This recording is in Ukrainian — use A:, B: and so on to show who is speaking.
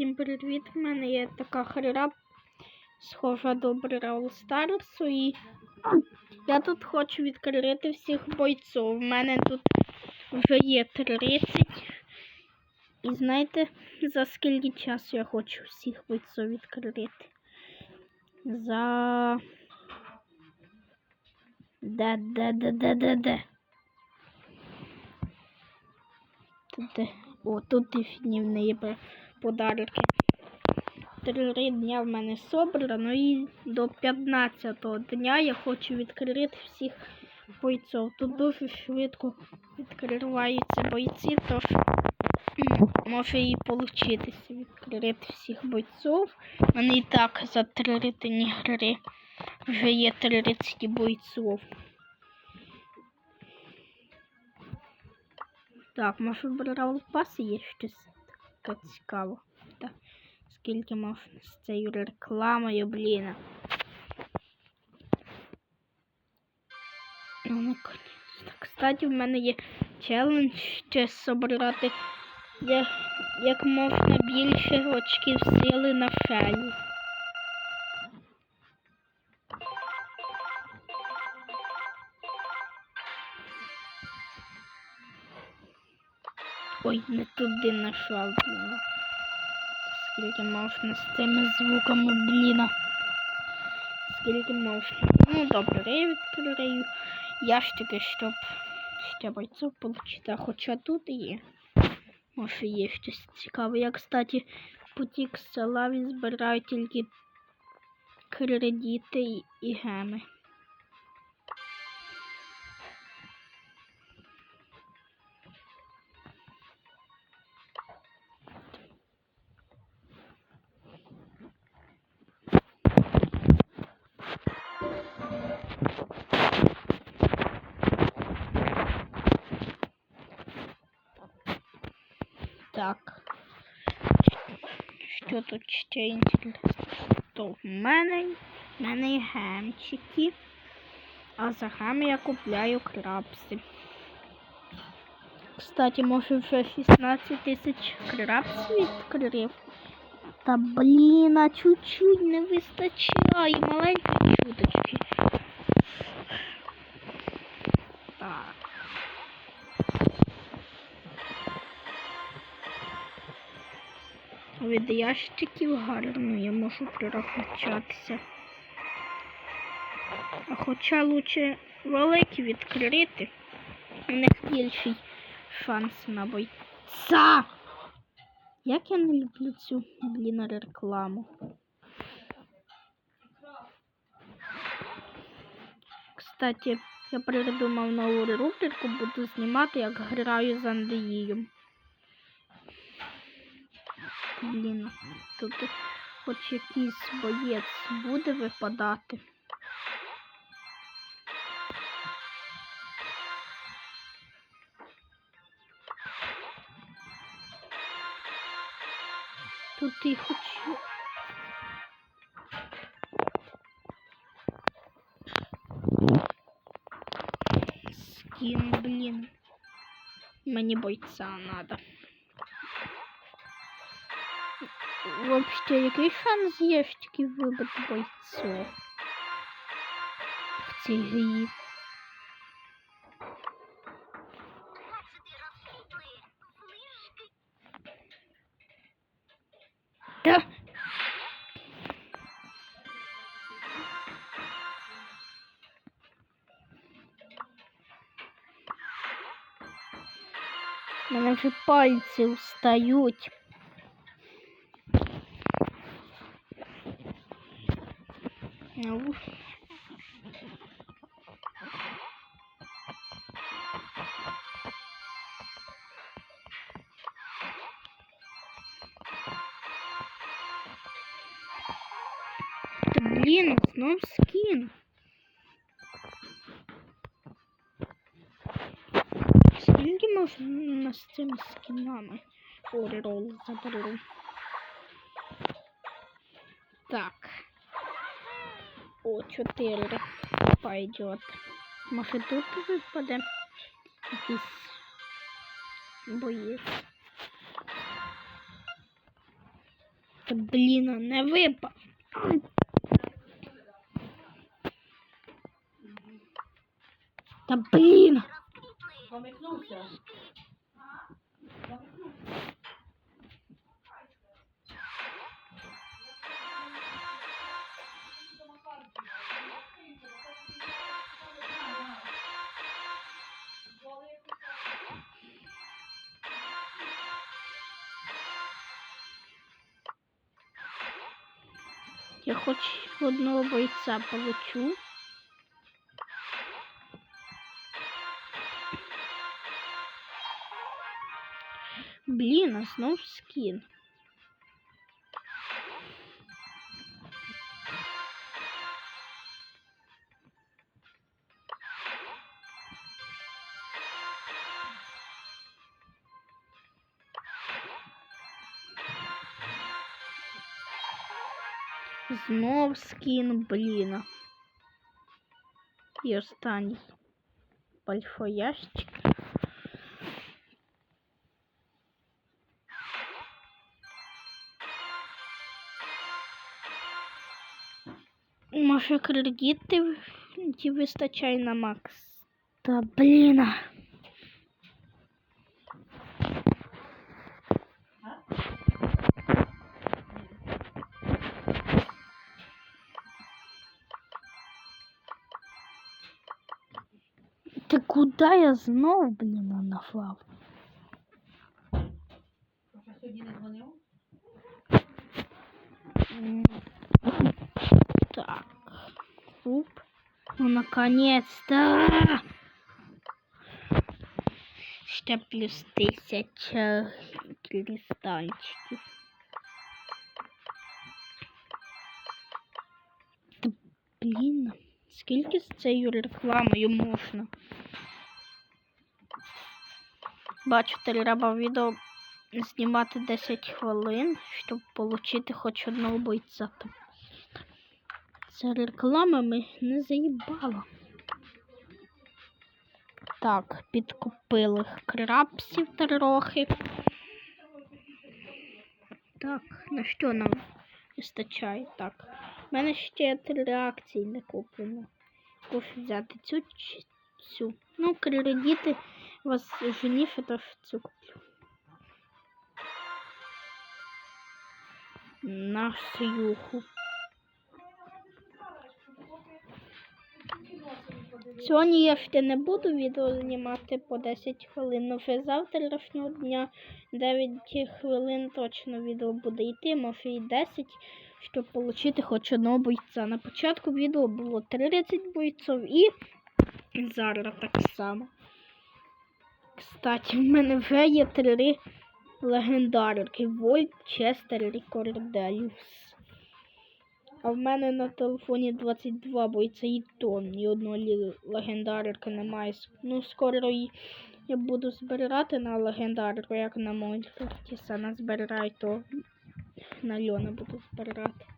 A: Всім привіт! В мене є така гра, схожа до Brawl Старсу, і я тут хочу відкрити всіх бойців. У мене тут вже є 30. І знаєте, за скільки часу я хочу всіх бойців відкрити? За. Де, де, де, де, де, де? Тут. О, тут неї пе- подарки. Три дня в мене собрано і до 15-го дня я хочу відкрити всіх бойців. Тут дуже швидко відкриваються бойці, тож може і получитися відкрити всіх бойців. У мене і так за три дні гри вже є 30 бойців. Так, може в Brawl Pass є щось таке цікаво. Так. Скільки можна з цією рекламою, блін. Ну, наконець. Кстати, в мене є челендж ще собрати як, можна більше очків сили на шеї. Ой, не туди нашла, блін. Скільки можна з цими звуками, блін. Скільки можна. Ну, добре, я відкрию ящики, щоб ще бойців отримати. Хоча тут є. Може є щось цікаве. Я, кстати, потік з села збираю тільки кредити і геми. Що тут ще інше? То в мене, в мене є гемчики. А за гем я купляю крапси. Кстати, може вже 16 тисяч крапсів відкрив. Та блін, а чуть-чуть не вистачає. Маленькі чуточки. Від ящиків гарно я можу прорахуватися. А хоча лучше великі відкрити, у них більший шанс на бойця. Як я не люблю цю, блін, рекламу. Кстати, я придумав нову рубрику, буду знімати, як граю з Андрієм. Блін, тут хоч якийсь боєць буде випадати. Тут і хоч. Скін, блін. Мені бойця надо. Вообще, який шанс є ж тільки вибити бойців в цій грі? Да. У мене вже пальці устають. Ну. Та блін, знов скін. Скільки можна з цими скінами? Ой, рол заберу. Так. О, 4 пойдет. Може тут випаде якийсь боєць. Та блін, не випав. Та блін.
B: Помикнувся.
A: Я хоч одного бойца получу. Блин, а снова скін. Знов скін, блін. І останній пальфоящик. Може кредити ті вистачає на Макс. Та блін. Та куди я знов, блін, нафлав?
B: Що сьогодні не дзвонив?
A: М, Так. Уп. Ну, наконец-то. Ще плюс тисяча кристальчиків. Та, блін, скільки з цією рекламою можна? Бачу, треба відео знімати 10 хвилин, щоб отримати хоч одного бойця. Це рекламами не заїбало. Так, підкупили крапсів трохи. Так, на що нам вистачає? Так. У мене ще три реакції не куплено. Куш взяти цю цю. Ну, кредити вас женіше, то ж цю куплю. На сюху. Сьогодні я ще не буду відео знімати по 10 хвилин, але вже завтрашнього дня 9 хвилин точно відео буде йти, може і 10, щоб отримати хоч одного бойця. На початку відео було 30 бойців і зараз так само. Кстати, в мене вже є три легендарки Вольт, Честер і Корделіус. А в мене на телефоні 22 бойця і то ні одної легендарки немає. Ну, скоро і я буду збирати на легендарку, як на Мольферті. Сана збираю, то на Льона буду збирати.